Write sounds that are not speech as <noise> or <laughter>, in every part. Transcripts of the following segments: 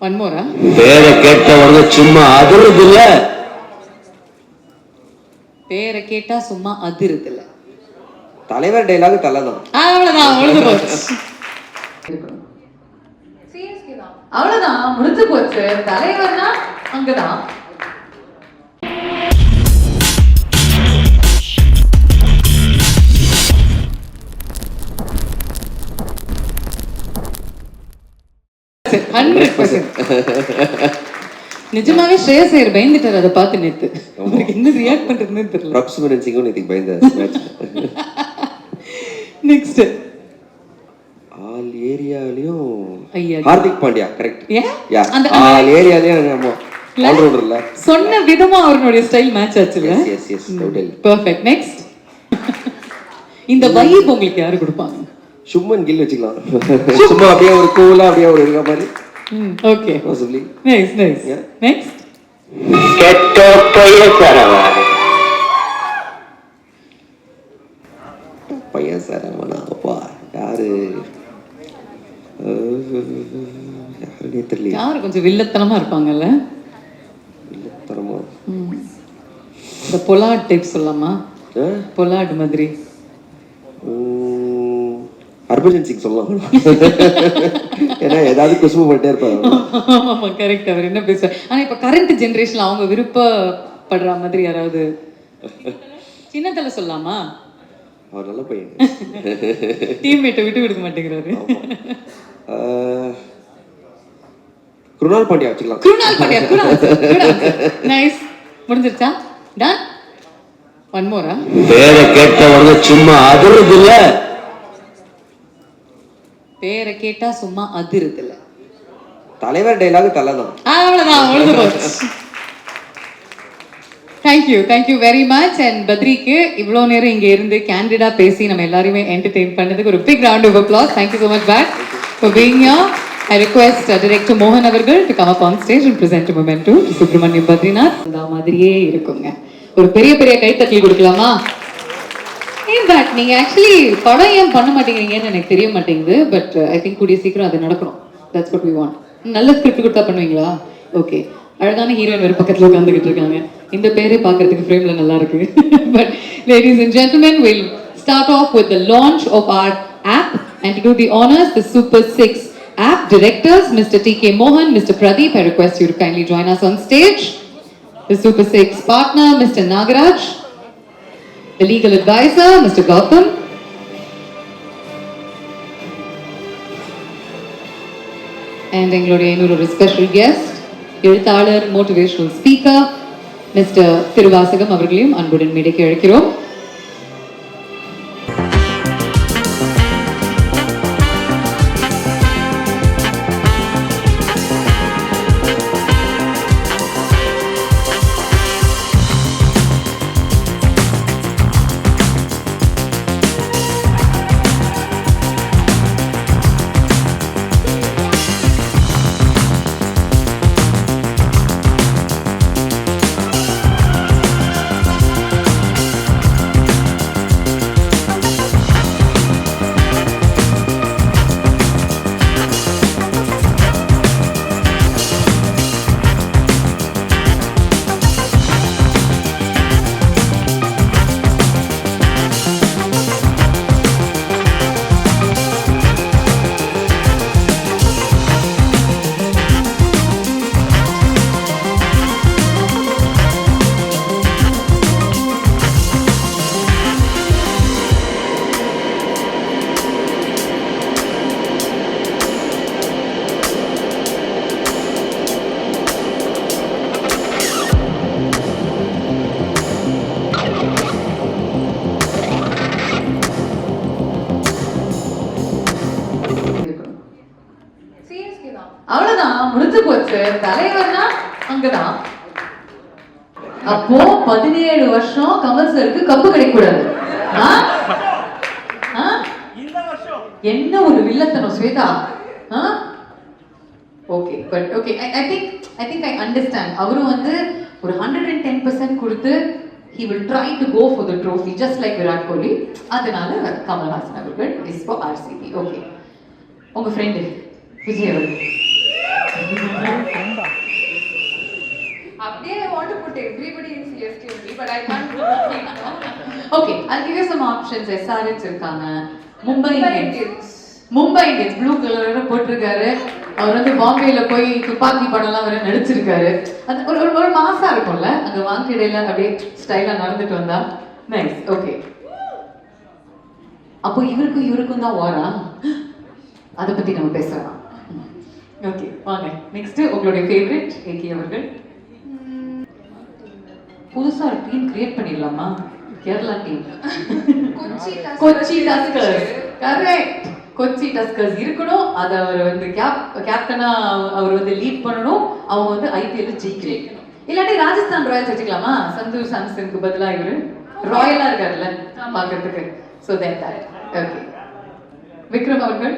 One மோரா பேரை கேட்டவங்க சும்மா அதிர்றது இல்ல பேரை கேட்டா சும்மா அதிருதுல. தலைவர் டைலாக் தலை தான் அவ்வளவுதான் முடிஞ்சு போச்சு. அவ்வளவுதான் முடிஞ்சு போச்சு. தலைவர்னா அங்கதான். Hundred percent. நிஜமாவே ஸ்ரேயஸ் ஐயர் பயந்துட்டார் அதை பார்த்து நேத்து. அவருக்கு என்ன ரியாக்ட் பண்றதுன்னு தெரியல. ப்ராக்சிமரன் சிங்கும் நேற்றுக்கு பயந்த மேட்ச் நெக்ஸ்ட் ஆல் ஏரியாலையும் ஐயா. ஹார்திக் பாண்டியா கரெக்ட் யா அந்த ஆல் ஏரியாலையும் நம்ம ஆல்ரவுண்டர் இல்ல சொன்ன விதமா அவருடைய style match ஆச்சுல்ல? Yes yes yes total perfect next இந்த வைப் உங்களுக்கு யாரு கொடுப்பாங்க? சும்மன் கில் வச்சுக்கலாம். சும்மா அப்படியே ஒரு கூலா அப்படியே ஒரு இருக்க மாதிரி. Okay possibly nice nice. Next கெட்ட பையன் சரவணா பையன் சரவணா அப்பா யாரு? அஹ், யாருன்னே தெரியல யாரு கொஞ்சம் வில்லத்தனமா இருப்பாங்கல்ல? இல்லத்தரமா ம். இந்த பொலாட் டைப் சொல்லலாமா? பொலாட் மாதிரி. ஹர்பஜன் சிங் சொல்லலாம் ஏன்னா ஏதாவது குசும்பு பண்ணிட்டே இருப்பாரு ஆமா கரெக்ட் அவர் என்ன பேசுவார்? ஆனா இப்ப கரண்ட் ஜெனரேஷன்ல அவங்க விருப்பப்படுற மாதிரி யாராவது சின்னத்துல சொல்லலாமா? அவர் நல்ல பையன். டீம்மேட்டை விட்டு கொடுக்க மாட்டேங்கிறாரு. குருணால் பாண்டியா வச்சுக்கலாம். குருணால் பாண்டியா குருணால் நைஸ் முடிஞ்சிருச்சா? டன் ஒன் மோரா பேரை கேட்டவங்க சும்மா அதிர்றது இல்ல. பேரை கேட்டா சும்மா அதிருதுல தலைவர் டைலாக் தலை தான் அவ்வளவுதான் முடிஞ்சு போச்சு. Thank you thank you very much and பத்ரிக்கு இவ்வளோ நேரம் இங்கே இருந்து கேண்டிடா பேசி நம்ம எல்லாரையுமே என்டர்டெயின் பண்ணதுக்கு ஒரு big round of applause thank you so much back for being yeah I request director மோகன் அவர்கள் to come up on stage and present moment to Subramaniam Badrinath அந்த மாதிரியே இருக்குங்க. ஒரு பெரிய பெரிய கைத்தட்டல் கொடுக்கலாமா? இன்ஃபேக்ட் நீங்க ஆக்சுவலி படம் ஏன் பண்ண மாட்டேங்கிறீங்கன்னு எனக்கு தெரிய மாட்டேங்குது பட் ஐ திங்க் கூடிய சீக்கிரம் அது நடக்கணும். தட்ஸ் வாட் வி வாண்ட் நல்ல ஸ்கிரிப்ட் கொடுத்தா பண்ணுவீங்களா? ஓகே அழகான ஹீரோயின் ஒரு பக்கத்தில் உட்காந்துக்கிட்டு இருக்காங்க. இந்த பேரே பார்க்கறதுக்கு ஃப்ரேம்ல நல்லா இருக்கு. But ladies and gentlemen will start off with the launch of R app and to do the honours the super six of directors Mister T K மோகன் Mister Pradeep I you to kindly join us on stage the super six partner Mister Nagaraj the legal advisor, Mr. Gautam. And எங்களுடைய இன்னொரு special guest எழுத்தாளர் motivational speaker mister Thiruvasagam அவர்களையும் அன்புடன் மேடைக்கு அழைக்கிறோம் அப்போ பதினேழு வருஷம் கமல் சருக்கு கப்பு கிடைக்கூடாது ஆ? ஆ? என்ன ஒரு வில்லத்தனம் Shweta? Okay but okay I think I think I understand அவரும் வந்து ஒரு ஹண்ட்ரட் அண்ட் டென் பர்சன்ட் கொடுத்து he will try to go for the trophy just like Virat Kohli. அதனால கமல்ஹாசன் அவர்கள் இஸ் ஃபார் ஆர்சிபி ஓகே உங்க friend Vijay அவர்கள். I'll give you some options. SRH இருக்காங்க. Mumbai Indians Mumbai Indians blue கலரோட போட்டிருக்காரு. அவர் வந்து பாம்பேல போய் துப்பாக்கி படம்லாம் வர நடிச்சிருக்காரு. அது ஒரு ஒரு- ஒரு மாசா இருக்கும்ல அங்க வாங்கிடையில அப்படியே ஸ்டைலா நடந்துட்டு வந்தா. நைஸ் ஓகே அப்போ இவருக்கும் இவருக்கும் தான் வாரா அதை பத்தி நம்ம பேசலாம். ஓகே வாங்க. நெக்ஸ்ட் உங்களுடைய ஃபேவரட் ஏகே அவர்கள். புதுசா ஒரு டீம் கிரியேட் பண்ணிடலாமா? Kerala team Kochi Tuskers correct Kochi Tuskers இருக்கணும். அத அவர் வந்து கேப் கேப்டனா அவர் வந்து லீட் பண்ணணும். அவங்க வந்து ஐபிஎல் ஜெயிக்கணும். இல்லாட்டி ராஜஸ்தான் ராயல்ஸ் வச்சுக்கலாமா? சந்தூர் சாம்சனுக்கு பதிலா இவரு ராயலா இருக்காருல்ல பாக்குறதுக்கு சோ தட் ஓகே விக்ரம் அவர்கள்.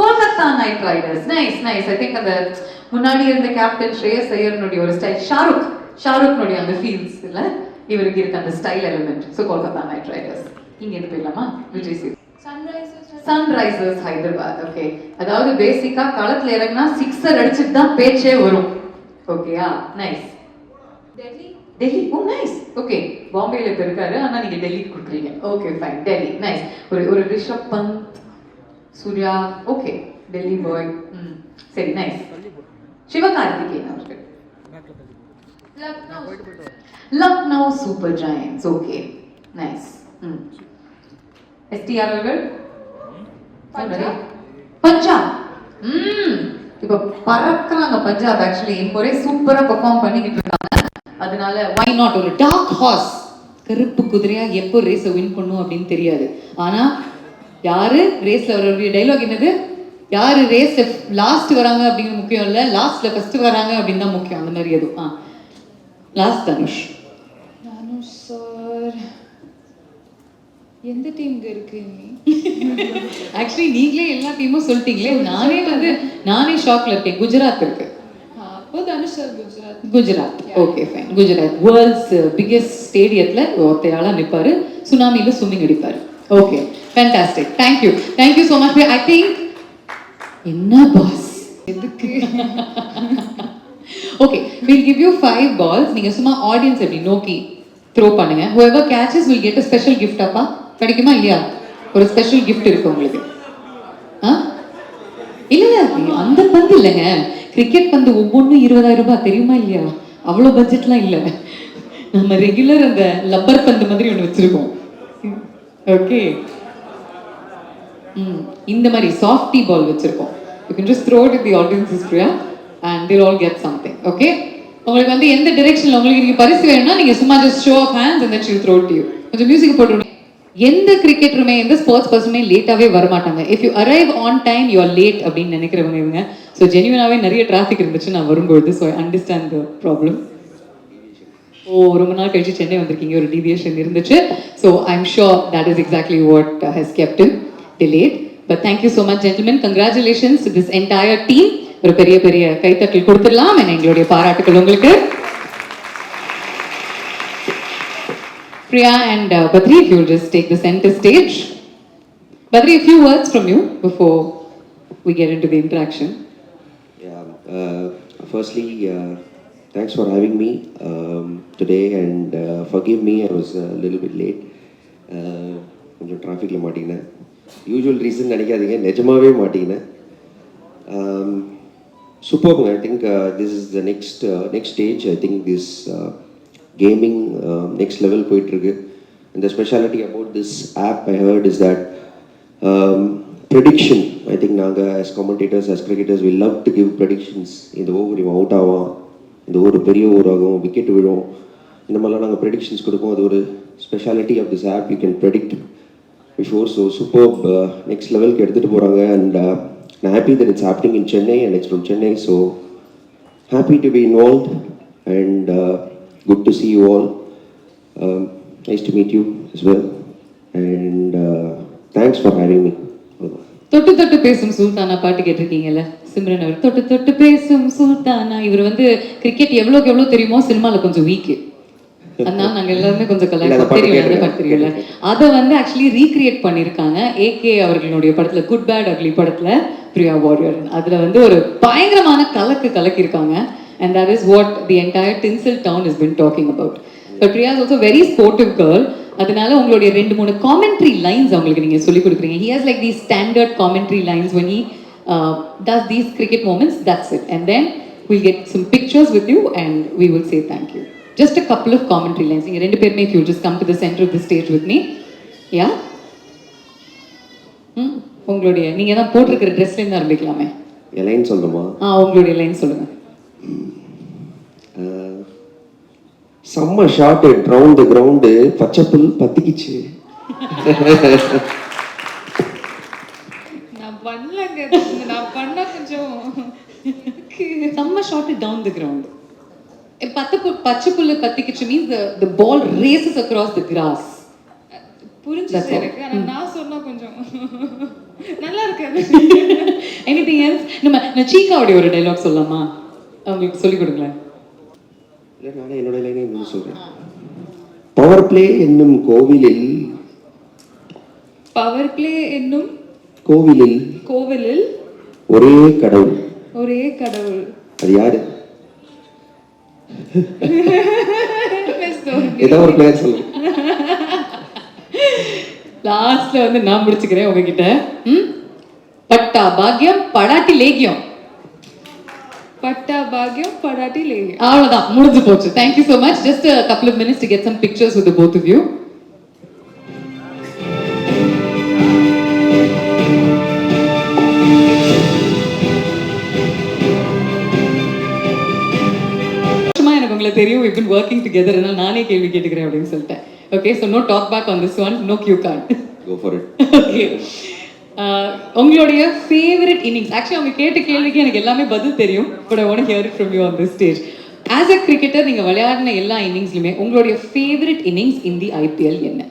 Kolkata Knight Riders nice nice I think அந்த முன்னாடி இருந்த கேப்டன் ஸ்ரேயஸ் ஐயர்னுடைய ஒரு ஸ்டைல் ஷாருக் ஷாருக்னுடைய அந்த ஃபீல்ஸ் இல்ல இவருக்கு இருக்க அந்த style element so Kolkata Knight Riders இங்க இருந்து போயிடலாமா? விஜய் சேது. சன்ரைசர்ஸ் ஹைதராபாத் ஓகே அதாவது பேசிக்கா களத்துல இறங்கினா சிக்ஸர் அடிச்சுட்டு தான் பேச்சே வரும். ஓகேயா nice Delhi? Oh nice okay பாம்பேல இப்ப இருக்காரு ஆனா நீங்க டெல்லி கொடுக்குறீங்க. ஓகே ஃபைன் டெல்லி நைஸ் ஒரு ஒரு ரிஷப் பந்த் சூர்யா ஓகே டெல்லி பாய் ம். சரி நைஸ் சிவகார்த்திகேயன் அவர்கள். Lucknow Super Giants okay nice ம் எஸ்டிஆர் அவர்கள்? பஞ்சாப். ம் இப்ப பறக்குறாங்க பஞ்சாப் ஆக்சுவலி முறை சூப்பரா பெர்ஃபார்ம் பண்ணிக்கிட்டு இருக்காங்க. அதனால வை நாட் ஒரு டார்க் ஹார்ஸ் கருப்பு குதிரையா எப்போ ரேஸை வின் பண்ணும் அப்படின்னு தெரியாது. ஆனா யாரு? ரேஸ்ல அவருடைய டைலாக் என்னது? யாரு ரேஸ்ல லாஸ்ட் வராங்க அப்படிங்கிறது முக்கியம் இல்ல? லாஸ்ட்ல ஃபர்ஸ்ட் வராங்க அப்படின்னு தான் முக்கியம். அந்த மாதிரி எதுவும். ஆ. லாஸ்ட் தனுஷ் தனுஷ் சார் எந்த டீம்க்கு இருக்கு ஆக்சுவலி நீங்களே எல்லா டீமும் சொல்லிட்டீங்களே. நானே வந்து நானே ஷாக்ல இருக்கேன். குஜராத் இருக்கு. அப்போ Dhanush sir Gujarat. Gujarat. Okay fine Gujarat. World's biggest ஸ்டேடியத்துல ஒருத்தையாளா நிப்பாரு. சுனாமில ஸ்விம்மிங் அடிப்பாரு. Okay fantastic thank you thank you so much I think என்ன பாஸ் எதுக்கு? Okay will give you five balls நீங்க சும்மா ஆடியன்ஸ் எப்படி நோக்கி த்ரோ பண்ணுங்க. Whoever catches will get a special gift அப்பா கிடைக்குமா இல்லையா? ஒரு ஸ்பெஷல் கிஃப்ட் இருக்கு உங்களுக்கு. ஆ? இல்ல அந்த பந்து இல்லைங்க. கிரிக்கெட் பந்து ஒவ்வொன்றும் இருபதாயிரம் ரூபாய். தெரியுமா இல்லையா? அவ்வளோ பட்ஜெட்லாம் இல்லை. நம்ம ரெகுலர் அந்த லப்பர் பந்து மாதிரி ஒன்று வச்சிருக்கோம். ஓகே ம் இந்த மாதிரி சாஃப்டி பால் வச்சிருக்கோம். You can just throw it the audience ஹிஸ்ட்ரியா and till all get something okay உங்களுக்கு வந்து எந்த டிரெக்ஷனில் உங்களுக்கு பரிசு வேணும்னா நீங்க சும்மா ஜஸ்ட் ஷோ ஆஃப் ஹேண்ட்ஸ் அந்த தென் த்ரோ டு யூ கொஞ்சம் மியூசிக் போட்டு எந்த கிரிக்கெட்டருமே எந்த ஸ்போர்ட்ஸ் பர்சனுமே லேட்டாகவே வரமாட்டாங்க. If you arrive on time you are late அப்படின்னு நினைக்கிறவங்க இவங்க. ஸோ ஜென்யூனாவே நிறைய டிராஃபிக் இருந்துச்சு நான் வரும்பொழுது so I understand the problem oh ரொம்ப நாள் கழிச்சு சென்னை வந்திருக்கீங்க ஒரு டிவியேஷன் இருந்துச்சு. So I am sure that is exactly what has captain delayed but thank you so much gentlemen congratulations this entire team ஒரு பெரிய பெரிய கைத்தட்டல் கொடுத்துடலாம் and எங்களுடைய பாராட்டுகள் உங்களுக்கு Priya and uh, Badri, if you'll just take the center stage. Badri, a few words from you before we get into the interaction. Yeah. Uh, firstly, uh, thanks for having me um, today and uh, forgive me, I was a little bit late. Uh, கொஞ்சம் டிராஃபிக்கில் மாட்டிக்கினேன் usual reason நினைக்காதீங்க நிஜமாவே மாட்டிக்கினேன் சூப்பர்ங்க I think this is the next next stage I think this gaming next level போயிட்டுருக்கு. இந்த speciality about this app I is is that prediction I think நாங்கள் as commentators as cricketers we love to give predictions. இந்த over இவன் out ஆவான். இந்த ஒரு பெரிய over ஆகும். விக்கெட் விழும். இந்த மாதிரிலாம் நாங்கள் ப்ரெடிக்ஷன்ஸ் கொடுப்போம். அது ஒரு speciality of this app you can predict before so super next லெவலுக்கு எடுத்துகிட்டு போகிறாங்க அண்ட் நான் happy that it's happening in Chennai and it's from Chennai so happy to be involved and uh, good to see you all. Um, nice to meet you as well. And uh, thanks for having me. தொட்டு தொட்டு பேசும் சுல்தானா பாட்டு கேட்டிருக்கீங்கல்ல சிம்ரன் அவர். தொட்டு தொட்டு பேசும் சுல்தானா. இவர் வந்து cricket எவ்வளவுக்கு எவ்வளவு தெரியுமோ சினிமால கொஞ்சம் வீக் அதனால நாங்க எல்லாருமே கொஞ்சம் தெரியல அதை வந்து ஆக்சுவலி ரீக்ரியேட் பண்ணியிருக்காங்க. ஏகே அவர்களுடைய படத்துல குட் பேட் அக்லி படத்துல. பிரியா வாரியர் அதுல வந்து ஒரு பயங்கரமான கலக்கு கலக்கியிருக்காங்க. And that is what the entire tinsel town is been talking about but Priya is also very sportive girl அதனால உங்களுடைய ரெண்டு மூணு காமெண்ட்ரி லைன்ஸ் அவங்களுக்கு நீங்கள் சொல்லி கொடுக்குறீங்க. He has like the standard commentary lines when he does these cricket moments that's it and then will get some pictures with you and we will say thank you just a just a couple of நீங்கள் ரெண்டு பேருமே you just just come to the center of the stage with me. ம் hmm? உங்களுடைய நீங்க தான் போட்டிருக்கிற ட்ரெஸ்ல இருந்து ஆரம்பிக்கலாமே. என் லைன் சொல்லணுமா? ஆ உங்களுடைய லைன் சொல்லுங்க. அஹ், செம்ம ஷார்ட் ரவுண்ட் த கிரவுண்டு பச்சை புல் பத்திக்கிச்சு. நான் பண்ணலங்க நான் பண்ணா கொஞ்சம் செம்ம ஷார்ட் டவுன் தி கிரவுண்ட் பத்து பச்சை புல்லு பத்திக்கிச்சு means the ball races across the grass புரிஞ்சுச்சு எனக்கு நான் சொன்னா கொஞ்சம் நல்லா இருக்காது எனிதிங் எல்ஸ் நம்ம நான் சீக்காவுடைய ஒரு டைலாக் சொல்லலாமா? அவங்களுக்கு சொல்லி கொடுங்களேன். நானே என்னோட லைனே சொல்கிறேன் பவர் பிளே என்னும் கோவிலில் பவர் பிளே என்னும் கோவிலில் கோவிலில் ஒரே கடவுள். ஒரே கடவுள். அது யாரு. <laughs> ஏதோ ஒரு பிளேயர் சொல்லுங்க <laughs> லாஸ்ட்ல வந்து நான் முடிச்சுக்கிறேன் உங்ககிட்ட. ம்? பட்டா பாக்யம் படாட்டி லேகியம். பட்டா பாக்யம் படாட்டி லே அவ்வளவுதான் முடிஞ்சு போச்சு. Thank you so much just minutes to get some pictures with the both of you. வருஷமா எனக்கு உங்களை தெரியும் been working together. அதனால நானே கேள்வி கேட்டுக்கிறேன் அப்படின்னு சொல்லிட்டேன். Okay so no talk back on this one no cue card go for it okay உங்களுடைய ஃபேவரட் இன்னிங்ஸ் ஆக்சுவலி அவங்க கேட்ட கேள்விக்கு எனக்கு எல்லாமே பதில் தெரியும் but I want hear from you on this stage as a cricketer நீங்க விளையாடின எல்லா இன்னிங்ஸ்லையுமே உங்களுடைய favourite innings in the IPL என்ன?